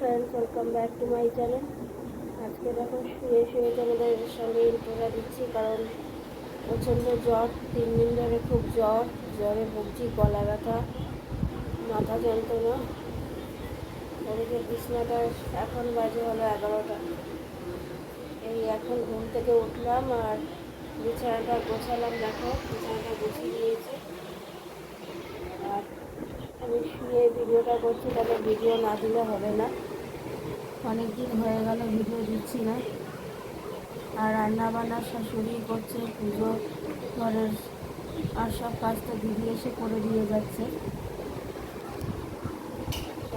Friends welcome back to my channel আজকে দেখো, শুয়ে শুয়ে তোমাদের সঙ্গে ইন্ট্রোটা দিচ্ছি, কারণ প্রচণ্ড জ্বর, তিন দিন ধরে খুব জ্বর, জ্বরে ভুগছি, গলা ব্যথা, মাথা যন্ত্রণা। ওদিকে বিছনাটা এখন বাজে হলো এগারোটা। এই এখন ঘুম থেকে উঠলাম আর বিছানাটা গোছালাম, দেখো, বিছানাটা গুছিয়ে নিয়েছি। আর আমি শুয়ে ভিডিওটা করছি, তাহলে ভিডিও না দিলে হবে না। অনেক দিন হয়ে গেল, ভিডিও দিচ্ছি না। আর রান্না বান্না শাশুড়ি করছে, পুজো, ঘরের আর সব কাজ তো দিদি এসে করে দিয়ে যাচ্ছে।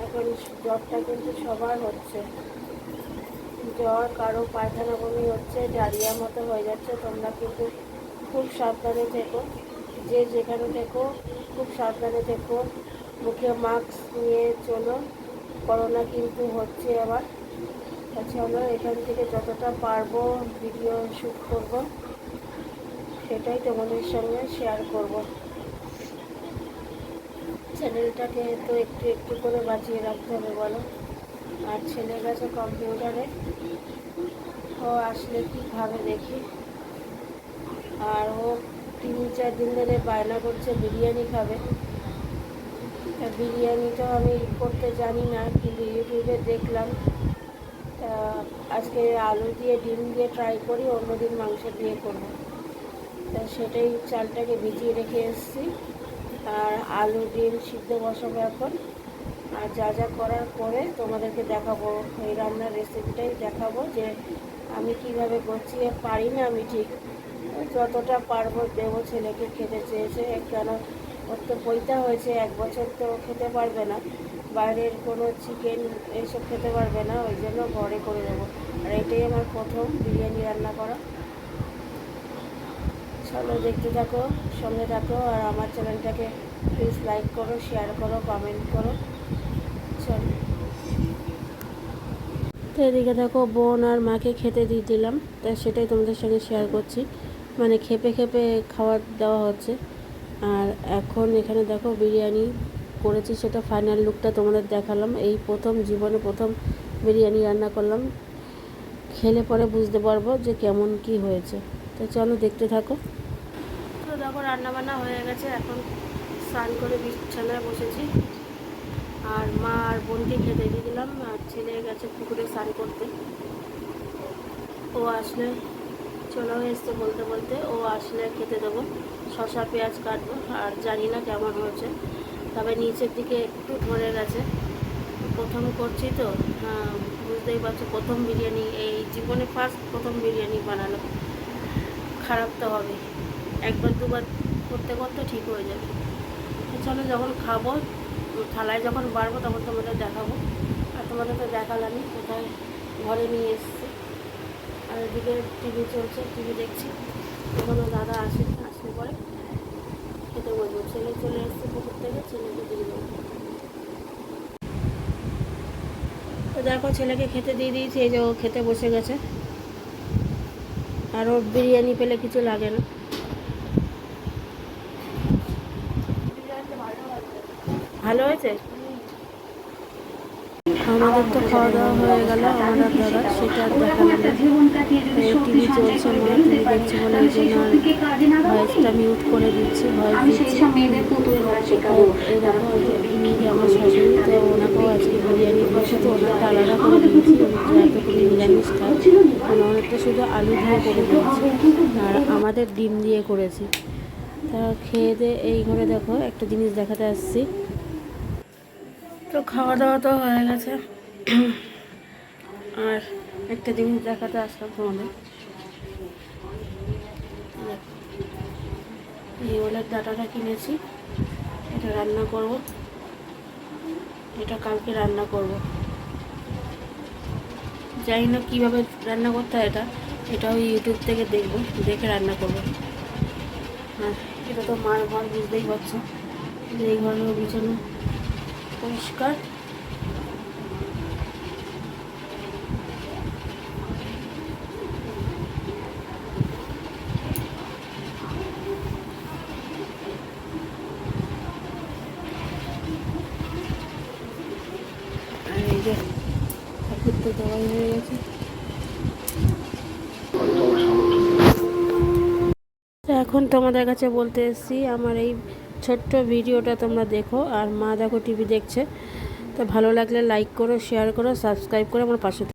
এখন জ্বরটা কিন্তু সবার হচ্ছে। জ্বর, কারও পায়খানা বমি হচ্ছে ডায়রিয়া মতো হয়ে যাচ্ছে। তোমরা কিন্তু খুব সাবধানে থেকো। যে যেখানে থেকো, খুব সাবধানে থেকো। মুখে মাস্ক নিয়ে চলো। করোনা কিন্তু হচ্ছে আবার। তা চলো এখান থেকে যতটা পারব ভিডিও শ্যুট করব, সেটাই তোমাদের সঙ্গে শেয়ার করব। চ্যানেলটাকে তো একটু একটু করে বাঁচিয়ে রাখতে হবে, বলো। আর ছেলে গেছে কম্পিউটারে ও আসলে কি খাবে দেখি? আর ও তিন চার দিন ধরে বায়না করছে, বিরিয়ানি খাবে। বিরিয়ানিটাও আমি করতে জানি না, কিন্তু ইউটিউবে দেখলাম। আজকে আলু দিয়ে ডিম দিয়ে ট্রাই করি, অন্যদিন মাংস দিয়ে করব। তা সেটাই চালটাকে ভিজিয়ে রেখে এসেছি। আর আলু ডিম সিদ্ধ বসাবো এখন। আর যা যা করার পরে তোমাদেরকে দেখাবো, এই রান্নার রেসিপিটাই দেখাবো যে আমি কীভাবে করছি। পারি না আমি ঠিক। যতটা পারব দেবো ছেলেকে খেতে চেয়েছে। কেন? ওর তো পৈতা হয়েছে, এক বছর তো খেতে পারবে না। বাইরের কোনো চিকেন এইসব খেতে পারবে না, ওই জন্য ঘরে করে দেবো। আর এটাই আমার প্রথম বিরিয়ানি রান্না করা। চলো দেখতে থাকো, সঙ্গে থাকো, আর আমার চ্যানেলটাকে প্লিজ লাইক করো শেয়ার করো কমেন্ট করো। চলো। তো এদিকে দেখো, বোন আর মাকে খেতে দিয়ে দিলাম, তা সেটাই তোমাদের সঙ্গে শেয়ার করছি। মানে খেপে খেপে খাবার দেওয়া হচ্ছে। আর এখন এখানে দেখো বিরিয়ানি করেছি সেটা ফাইনাল লুকটা তোমাদের দেখালাম। এই প্রথম জীবনে প্রথম বিরিয়ানি রান্না করলাম। খেলে পরে বুঝতে পারব যে কেমন কি হয়েছে। তো চলো দেখতে থাকো। তো দেখো, রান্নাবান্না হয়ে গেছে। এখন স্নান করে বিছানায় বসেছি। আর মা আর বোনকে খেতে দিয়ে দিলাম। আর ছেলে গেছে পুকুরে স্নান করতে। ও আসলে চলেও এসছে বলতে বলতে, ও আসলে খেতে দেবো। শশা পেঁয়াজ কাটবো। আর জানি না কেমন হয়েছে। তবে নিচের দিকে একটু ধরে গেছে। প্রথম করছি তো হ্যাঁ বুঝতেই পারছ, প্রথম বিরিয়ানি, এই জীবনে ফার্স্ট প্রথম বিরিয়ানি বানালো। খারাপ তো হবে একবার দুবার করতে করতে ঠিক হয়ে যাবে। চলো, যখন খাব, থালায় যখন বাড়বো, তখন তোমাদের দেখাবো। আর তোমাদের তো দেখালামই, কোথায় ঘরে নিয়ে এসছে। আর এদিকে টিভি চলছে টিভি দেখছি। এখনও দাদা আসে আসলে পরে। খেতে বলব। ছেলে চলে এসছে পুকুর থেকে ছেলেকে দিয়ে দেবো। দেখো, ছেলেকে খেতে দিয়ে দিয়েছি, এই যে ও খেতে বসে গেছে। আর ওর বিরিয়ানি পেলে কিছু লাগে না। ভালো হয়েছে? আমাদের তো খাওয়া দাওয়া হয়ে গেল আমরা দাদা সেটা আর দেখালাম না। টিভি চলছে মনে টিভি দেখছি বলে এই জন্য ভয়েসটা মিউট করে দিচ্ছি ভয়েস দিচ্ছি। আমার শাশুড়ি তো ওনাকেও আজকে বিরিয়ানি বসে তো ওনাকে আলাদা করে দিয়েছি এতটুকু নিরামিষ মানে অনেকটা শুধু আলু দিয়ে করে দিয়েছি আর আমাদের ডিম দিয়ে করেছি। তা খেয়ে দিয়ে এই ঘরে দেখো একটা জিনিস দেখাতে আসছি। তো খাওয়া দাওয়া তো হয়ে গেছে। আর একটা জিনিস দেখাতে আসলাম তোমাদের। এই ওলের ডাটাটা কিনেছি। এটা রান্না করব। এটা কালকে রান্না করব। জানি না কীভাবে রান্না করতে হয় এটা। এটাও ইউটিউব থেকে দেখব, দেখে রান্না করব। হ্যাঁ এটা তো মার ঘর, বুঝতেই পারছ। যে এই ঘরের বিছানা। পরিষ্কার। যে দেওয়াই হয়ে গেছে। এখন তোমাদের কাছে বলতে এসেছি আমার এই ছোট্ট ভিডিওটা তোমরা দেখো আর মা দেখো টিভি দেখছে তো ভালো লাগলে লাইক করো শেয়ার করো সাবস্ক্রাইব করো আমার পাশে।